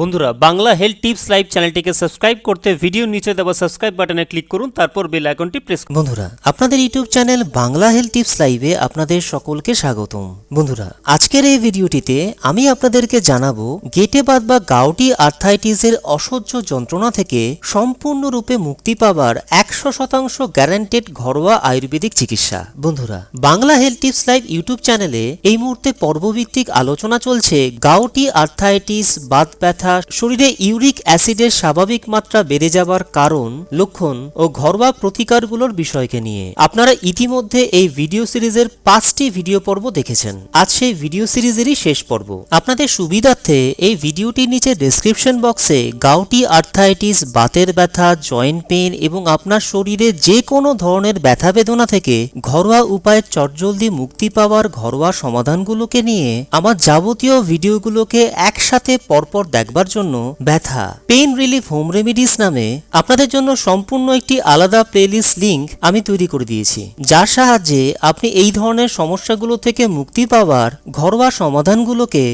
বন্ধুরা, Bangla health tips live চ্যানেলটিকে subscribe করতে ভিডিও নিচে দেওয়া সাবস্ক্রাইব বাটনে ক্লিক করুন, তারপর বেল আইকনটি প্রেস করুন। বন্ধুরা, আপনাদের YouTube channel Bangla health tips লাইভে আপনাদের সকলকে স্বাগতম। বন্ধুরা, আজকের এই ভিডিওটিতে আমি আপনাদেরকে জানাব, গেটে বাদ বা গাউটি আর্থাইটিসের অসহ্য যন্ত্রণা থেকে সম্পূর্ণরূপে মুক্তি পাবার একশো শতাংশ গ্যারান্টেড ঘরোয়া আয়ুর্বেদিক চিকিৎসা। বন্ধুরা, Bangla health tips live YouTube চ্যানেলে এই মুহূর্তে পর্বভিত্তিক আলোচনা চলছে গাউটি আর্থাইটিস, বাত ব্যথা শরীরে ইউরিক অ্যাসিডের স্বাভাবিক মাত্রা বেড়ে যাবার কারণ, লক্ষণ ও ঘরোয়া প্রতিকারগুলোর বিষয়কে নিয়ে। আপনারা ইতিমধ্যে এই ভিডিও সিরিজের পাঁচটি ভিডিও পর্ব দেখেছেন। আজ সেই ভিডিও সিরিজেরই শেষ পর্ব। আপনাদের সুবিধার্থে এই ভিডিওটির নিচে ডেসক্রিপশন বক্সে গাউটি আর্থাইটিস বাতের ব্যথা জয়েন্ট পেন এবং আপনার শরীরে যে কোনো ধরনের ব্যথা বেদনা থেকে ঘরোয়া উপায়ে চটজলদি মুক্তি পাওয়ার ঘরোয়া সমাধানগুলোকে নিয়ে আমার যাবতীয় ভিডিওগুলোকে একসাথে পরপর দেখবার জন্য ব্যথা। পেইন রিলিফ হোম রেমিডিস নামে আপনাদের জন্য সম্পূর্ণ একটি আলাদা প্লেলিস্ট লিংক আমি তৈরি করে দিয়েছি, যার সাহায্যে আপনি এই ধরনের সমস্যাগুলো থেকে মুক্তি পাওয়ার ঘরোয়া সমাধানগুলোকে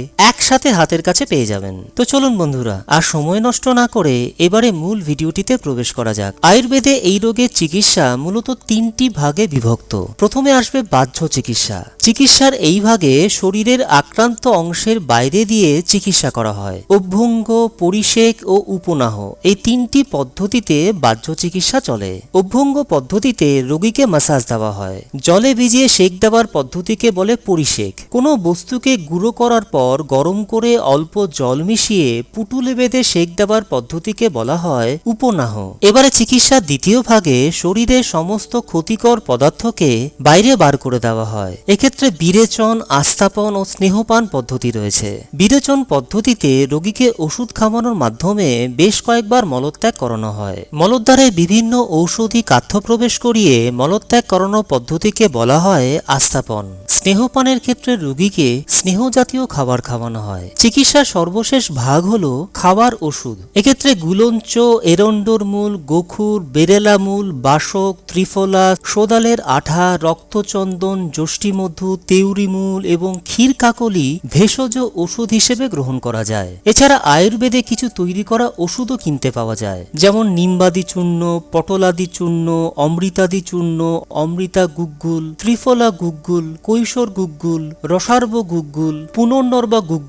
একসাথে হাতের কাছে পেয়ে যাবেন। তো চলুন বন্ধুরা, আর সময় নষ্ট না করে এবারে মূল ভিডিওটিতে প্রবেশ করা যাক। আয়ুর্বেদে এই রোগের চিকিৎসা মূলত তিনটি ভাগে বিভক্ত। প্রথমে আসবে বাহ্য চিকিৎসা। চিকিৎসার এই ভাগে শরীরের আক্রান্ত অংশের বাইরে দিয়ে চিকিৎসা করা হয়। অভ্যঙ্গ, পরিষেক ও উপনাহ এই তিনটি পদ্ধতিতে বাহ্য চিকিৎসা চলে। অভ্যঙ্গ পদ্ধতিতে রোগীকে মাসাজ দেওয়া হয়। জলে ভিজিয়ে সেক দেওয়ার পদ্ধতিকে বলে পরিষেক। কোনো বস্তুকে গুঁড়ো করার পর গরম করে অল্প জল মিশিয়ে পুটুলে বেঁধে সেক দেওয়ার পদ্ধতিকে বলা হয় উপনাহ। এবারে চিকিৎসার দ্বিতীয় ভাগে শরীরের সমস্ত ক্ষতিকর পদার্থকে বাইরে বার করে দেওয়া হয়। এক্ষেত্রে বিরেচন, আস্থাপন ও স্নেহপান পদ্ধতি রয়েছে। বিরেচন পদ্ধতিতে রোগীকে ওষুধ খাওয়ানোর মাধ্যমে বেশ কয়েকবার মলত্যাগ করানো হয়। মলদ্বারে বিভিন্ন ঔষধি কাথ্য প্রবেশ করিয়ে মলত্যাগ করানোর পদ্ধতিকে বলা হয় আস্থাপন। স্নেহপানের ক্ষেত্রে রোগীকে স্নেহ জাতীয় খাবার খাওয়ানো হয়। চিকিৎসার সর্বশেষ ভাগ হলো খাবার ওষুধ। এক্ষেত্রে গুলঞ্চ, এরন্ডোর মূল, গোখুর, বেরেলা মূল, বাসক, ত্রিফলা, সোদালের আঠা, রক্তচন্দন যষ্টিমধু তেউরি মূল এবং ক্ষীর কাকলি ভেষজ ওষুধ হিসেবে গ্রহণ করা যায়। এছাড়া আয়ুর্বেদে কিছু তৈরি করা ওষুধও কিনতে পাওয়া যায়। যেমন নিম্বাদি চূর্ণ, পটলাদি চূর্ণ, অমৃতাদি চূর্ণ, অমৃতা গুগ্গুল, ত্রিফলা গুগ্গুল, কৈশোর গুগ্গুল, রসার্ব গুগ্গুল, পুনর্নর্বা গুগ্গুল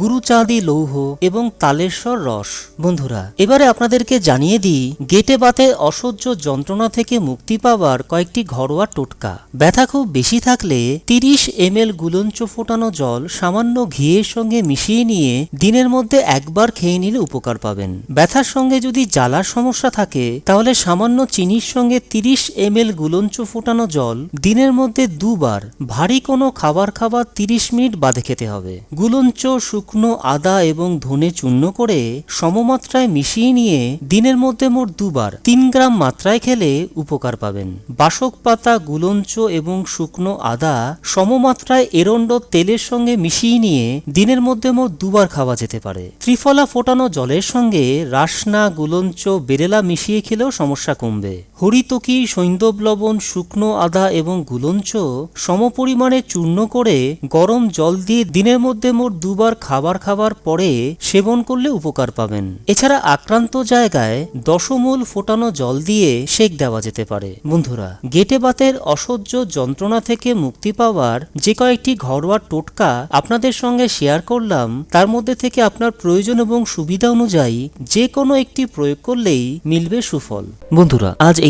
গুরুচাঁদি লৌহ এবং তালেশ্বর রস। বন্ধুরা, এবারে আপনাদেরকে জানিয়ে দিই, গেটে বাতে অসহ্য যন্ত্রণা থেকে মুক্তি পাওয়ার কয়েকটি ঘরোয়া টোটকা। ব্যথা খুব বেশি থাকলে তিরিশ এম এল গুলঞ্চ ফোটানো জল সামান্য ঘিয়ের সঙ্গে মিশিয়ে নিয়ে দিনের মধ্যে একবার খেয়ে নিলে উপকার পাবেন। ব্যথার সঙ্গে যদি জ্বালার সমস্যা থাকে, তাহলে সামান্য চিনির সঙ্গে তিরিশ এম এল গুলঞ্চ ফোটানো জল দিনের মধ্যে দুবার, ভারী কোনো খাবার খাবার তিরিশ মিনিট বাদে খেতে হবে। গুলঞ্চ শুকনো আদা এবং ধনে চূর্ণ করে সমমাত্রায় মিশিয়ে নিয়ে দিনের মধ্যে মোট দুবার তিন গ্রাম মাত্রায় খেলে উপকার পাবেন। বাসক পাতা, গুলঞ্চ এবং শুকনো আদা সমমাত্রায় এরণ্ড তেলের সঙ্গে মিশিয়ে নিয়ে দিনের মধ্যে মোট দুবার খাওয়া যেতে পারে। ত্রিফলা ফোটানো জলের সঙ্গে রাসনা, গুলঞ্চ, বেরেলা মিশিয়ে খেলেও সমস্যা কমবে। হরিতকি সৈন্দব লবণ, শুকনো আদা এবং গুলঞ্চ? সমপরিমাণে চূর্ণ করে গরম জল দিয়ে দিনের মধ্যে মোট দুবার খাবার খাবার পরে সেবন করলে উপকার পাবেন। এছাড়া আক্রান্ত জায়গায় দশমূল ফোটানো জল দিয়ে সেক দেওয়া যেতে পারে। বন্ধুরা, গেটে বাতের অসহ্য যন্ত্রণা থেকে মুক্তি পাওয়ার যে কয়েকটি ঘরোয়া টোটকা আপনাদের সঙ্গে শেয়ার করলাম, তার মধ্যে থেকে আপনার প্রয়োজন এবং সুবিধা অনুযায়ী যে কোনো একটি প্রয়োগ করলেই মিলবে সুফল। বন্ধুরা, আজ এই